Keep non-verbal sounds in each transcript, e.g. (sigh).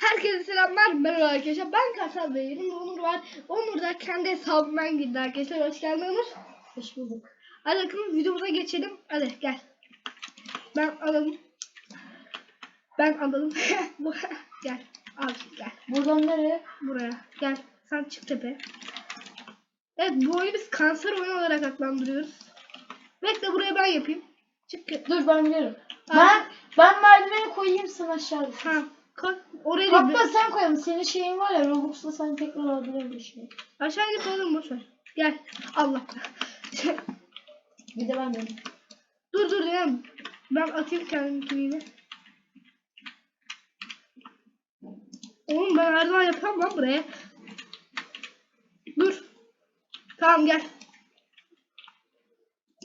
Herkese selamlar. Merhaba arkadaşlar. Ben Kasal Bey. Yanımda Onur var. Onur da kendi hesabından girdi arkadaşlar. Hoş geldin Onur. Hoş bulduk. Hadi bakalım videomuza geçelim. Hadi gel. Ben alalım. Ben alalım. (laughs) Gel. Al gel. Buradan nereye? Buraya. Gel. Sen çık tepe. Evet bu oyunu biz kanser oyunu olarak adlandırıyoruz. Bekle buraya ben yapayım. Çık. Dur ben biliyorum. Ben ben merdiveni koyayım sen aşağıda. Ha. Koy. Oraya Hatta sen koyalım. Senin şeyin var ya Robux'la sen tekrar alabilirsin. Aşağı git oğlum boş ver. Gel. Allah. (laughs) Bir de ben dur dur ya. Ben atayım kendimkini. Oğlum ben her zaman yapıyorum lan buraya. Dur. Tamam gel.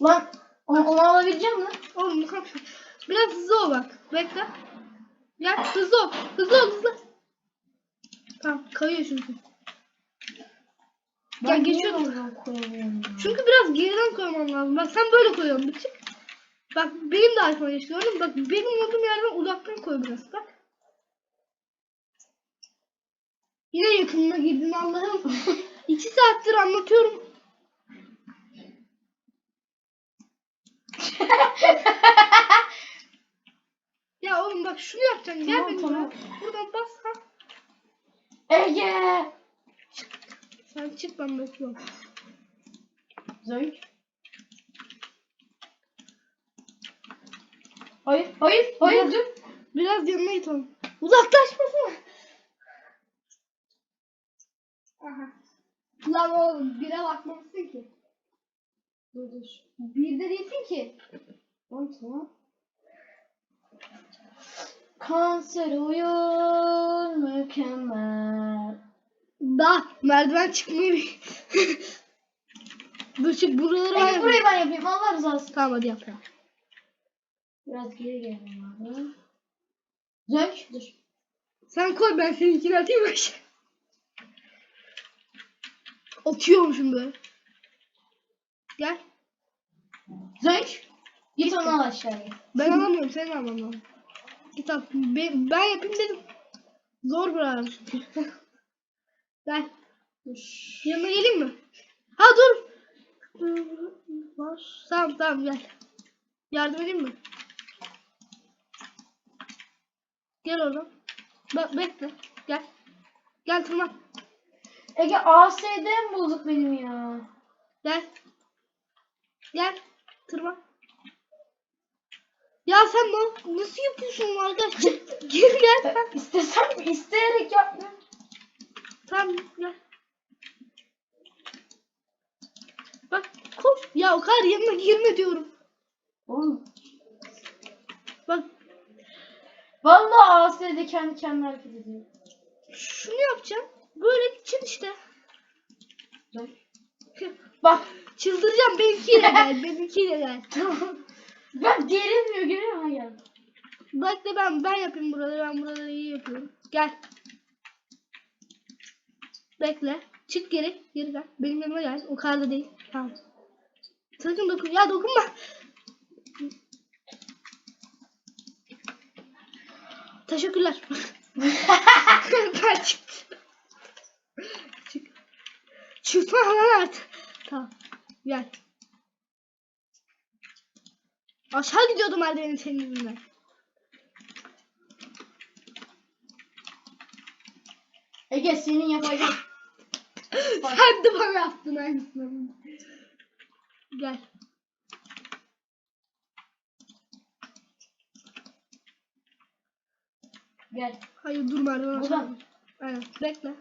Lan onu, onu alabilecek misin? Oğlum kapı. Biraz hızlı ol bak. Bekle. Gel hızlı ol. Hızlı ol hızlı. Tamam kayıyor çünkü. Geçiyordum. koyamıyorum ya? Çünkü biraz geriden koyman lazım. Bak sen böyle koyuyorsun bir çık. Bak benim de arkama geçti gördün mü? Bak benim olduğum yerden uzaktan koy biraz bak. Yine yakınına girdin Allah'ım. (laughs) İki saattir anlatıyorum. (laughs) ya oğlum bak şunu yapacaksın. Gel Tamam, benim tamam. buraya. Buradan bas ha. Ege! Sen çık ben bekliyorum. Zönk. Hayır, hayır, hayır dur. Biraz yanına git oğlum. Uzaklaşmasana. Aha. Lan oğlum bire bakmamışsın ki. Dur dur. Birde değilsin ki. Tamam tamam. Kanser oyun mükemmel. Da merdiven çıkmayı (laughs) Dur çık buraları Ege burayı ben yapayım Allah için. Tamam hadi yap ya. Biraz geri gelelim abi. Zönk dur. Sen koy ben seninkini atayım aşağı. Atıyormuşum böyle. Gel. Zönk. Git onu al aşağıya. Ben alamıyorum sen alman lazım. Git al. Ben, ben yapayım dedim. Zor bırak çünkü. (laughs) Gel. Dur. Yanına geleyim mi? Ha dur. Var. Tamam tamam gel. Yardım edeyim mi? Gel oradan. Bak bekle. Gel. Gel tırman. Ege ASD mi bulduk benim ya? Gel. Gel. Tırman. Ya sen ne, nasıl yapıyorsun arkadaş? Çık. Geri gel. İstesem isteyerek yaptım. Tamam gel. Bak koş. Ya o kadar yanına girme diyorum. Oğlum. Bak Vallahi ASD kendi kendine hareket ediyor. şunu yapacağım. Böyle gideceksin işte. Bak çıldıracağım benimkiyle gel. benimkiyle gel. Ben gerilmiyor görüyor musun? Gel. Bak de ben ben yapayım buraları. Ben buraları iyi yapıyorum. Gel. Bekle. Çık geri. Geri gel. Benim yanıma gel. O kadar da değil. Tamam. Sakın dokun. Ya dokunma. Teşekkürler. ben çıktım. Çık. Çıkma lan artık. Tamam. Gel. Aşağı gidiyordum merdivenin senin yüzünden. Ege senin yapacağın. (laughs) Sen de bana yaptın aynısını. Gel. Gel. Hayır dur merdiven. Aynen. Bekle.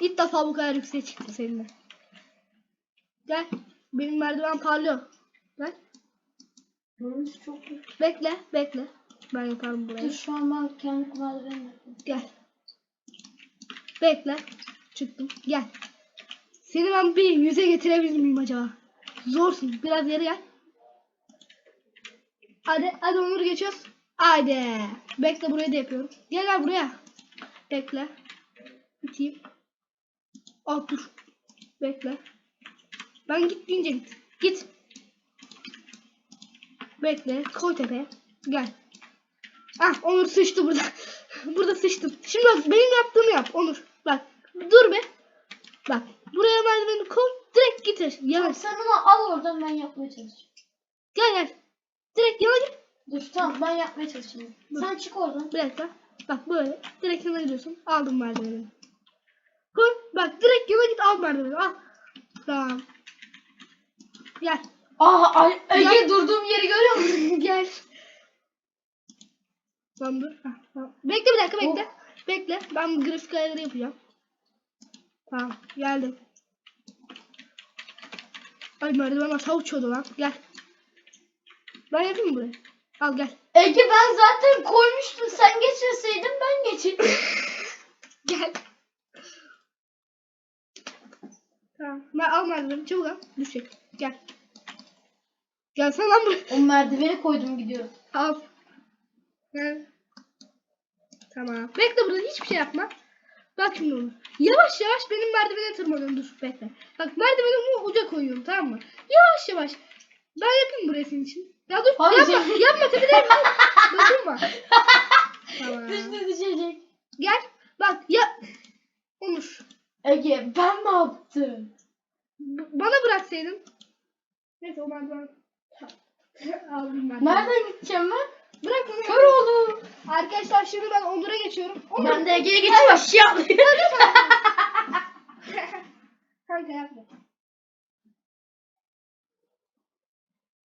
İlk defa bu kadar yükseğe çıktı seninle. Gel. Benim merdiven parlıyor. Gel. Çok iyi. Bekle. Bekle. Ben yaparım Dur burayı. şu an ben kendi yapıyorum. Gel. Bekle. Çıktım. Gel. Seni ben bir yüze getirebilir miyim acaba? Zorsun. Biraz geri gel. Hadi. Hadi Onur geçiyoruz. Haydi. Bekle burayı da yapıyorum. Gel gel buraya. Bekle. Biteyim. Al dur. Bekle. Ben git deyince git. Git. Bekle. Koy tepeye. Gel. Ah Onur sıçtı burada. (laughs) burada sıçtım. Şimdi bak benim yaptığımı yap Onur. Bak dur be. Bak buraya merdiveni koy. Direkt aşağı. Yana. Sen onu al oradan ben yapmaya çalışacağım. Gel gel. Direkt yana git. Dur tamam ben yapmaya çalışacağım. Dur. Sen çık oradan. Bir dakika. Bak böyle. Direkt yana gidiyorsun. Aldım merdiveni. Koy. Bak direkt yana git al merdiveni. Al. Tamam. Gel. Aa ay, Ege durduğum yeri görüyor musun? (laughs) Gel. Tamam dur. Heh, tamam. Bekle bir dakika bekle. Oh. Bekle. Ben bu grafik ayarları yapacağım. Tamam geldim. Ay merdiven aşağı uçuyordu lan. Gel. Ben yapayım mı burayı? Al gel. Ege ben zaten koymuştum. Sen geçirseydin ben geçeyim. (laughs) Gel. Tamam. Ben al merdiveni çabuk al. Düşecek. Gel. Gelsene lan buraya. o merdiveni koydum gidiyorum. Al. Gel. Tamam. Bekle burada hiçbir şey yapma. Bak şimdi onu. Yavaş yavaş benim merdivene tırmanıyorum. Dur bekle. Bak merdiveni uca koyuyorum tamam mı? Yavaş yavaş. Ben yapayım buraya senin için. Ya dur Hayır. yapma. yapma tepeden Dokunma. (laughs) Tamam. Düştü düşecek. Gel. Bak ya. Onur. Ege ben ne yaptım? b- Bana bıraksaydın. Neyse o merdiven. Aldım ben. Nereden gideceğim ben? Bırak bana. Kör oldum. Arkadaşlar şimdi ben Onur'a geçiyorum. Onur. Ben de Ege'ye geçeyim aşağı atlayayım. (laughs) Kanka yapma.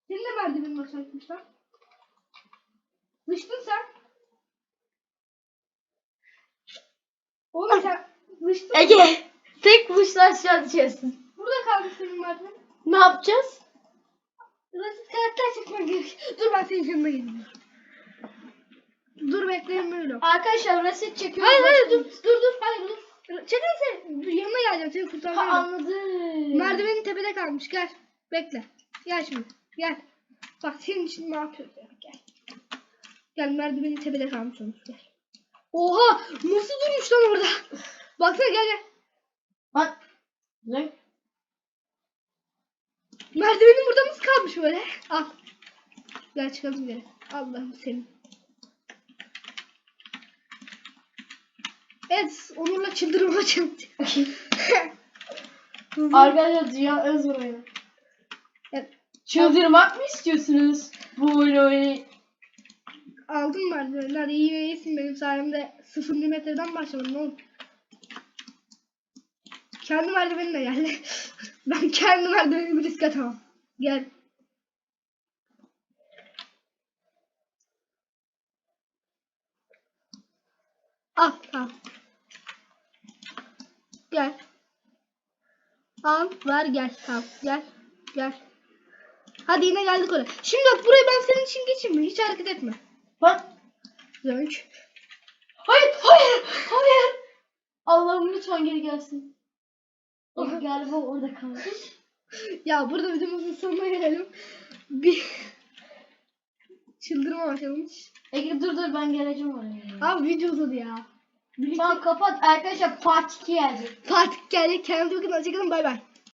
Senin de merdivenin aşağı gitmiş lan. Sen. Oğlum sen düştün. Ege tek vuruşla aşağı düşersin. Burada kalmış senin merdiven. Ne yapacağız? Rasit karakter çekmen gerek. Dur ben senin yanına geleyim. Dur böyle. Arkadaşlar reset çekiyorum. Hayır hayır dur dur dur hayır dur. Çekilse dur yanına geleceğim seni Ha kurtarmaya. bak. anladım. Merdivenin tepede kalmış gel. Bekle. Gel şimdi. Gel. Bak senin için ne yapıyoruz ya gel. Gel merdivenin tepede kalmış olmuş gel. Oha nasıl durmuş lan orada. Baksana gel gel. Lan. Ne? Merdivenin burada nasıl kalmış böyle? Al. Gel çıkalım gel. Allah'ım senin. Evet Onur'la çıldırma challenge. (laughs) Arkadaşlar dünya zor oyunu. Evet, Çıldırmak mı istiyorsunuz? Bu oyunu oynayın. Aldım merdiveni. Hadi iyi ve iyisin benim sayemde 0 milimetreden başladım. Ne oldu? Kendi merdivenine geldi. (laughs) ben kendi merdivenimi risk atamam. Gel. Al, al. Gel. Al, ver gel. Al, gel. Gel. Hadi yine geldik oraya. Şimdi bak burayı ben senin için geçeyim mi? Hiç hareket etme. Bak. Dönk. Hayır, hayır, hayır. Allah'ım lütfen geri gelsin. Aha. Galiba orada kalmış. Ya burada videomuzun sonuna gelelim. Bir çıldırma başladım. Ege dur dur ben geleceğim oraya. Abi video uzadı ya. Tamam kapat. Arkadaşlar part 2 gelecek. Fatih geldi. Kendinize bakın. Hoşçakalın. Bay bay.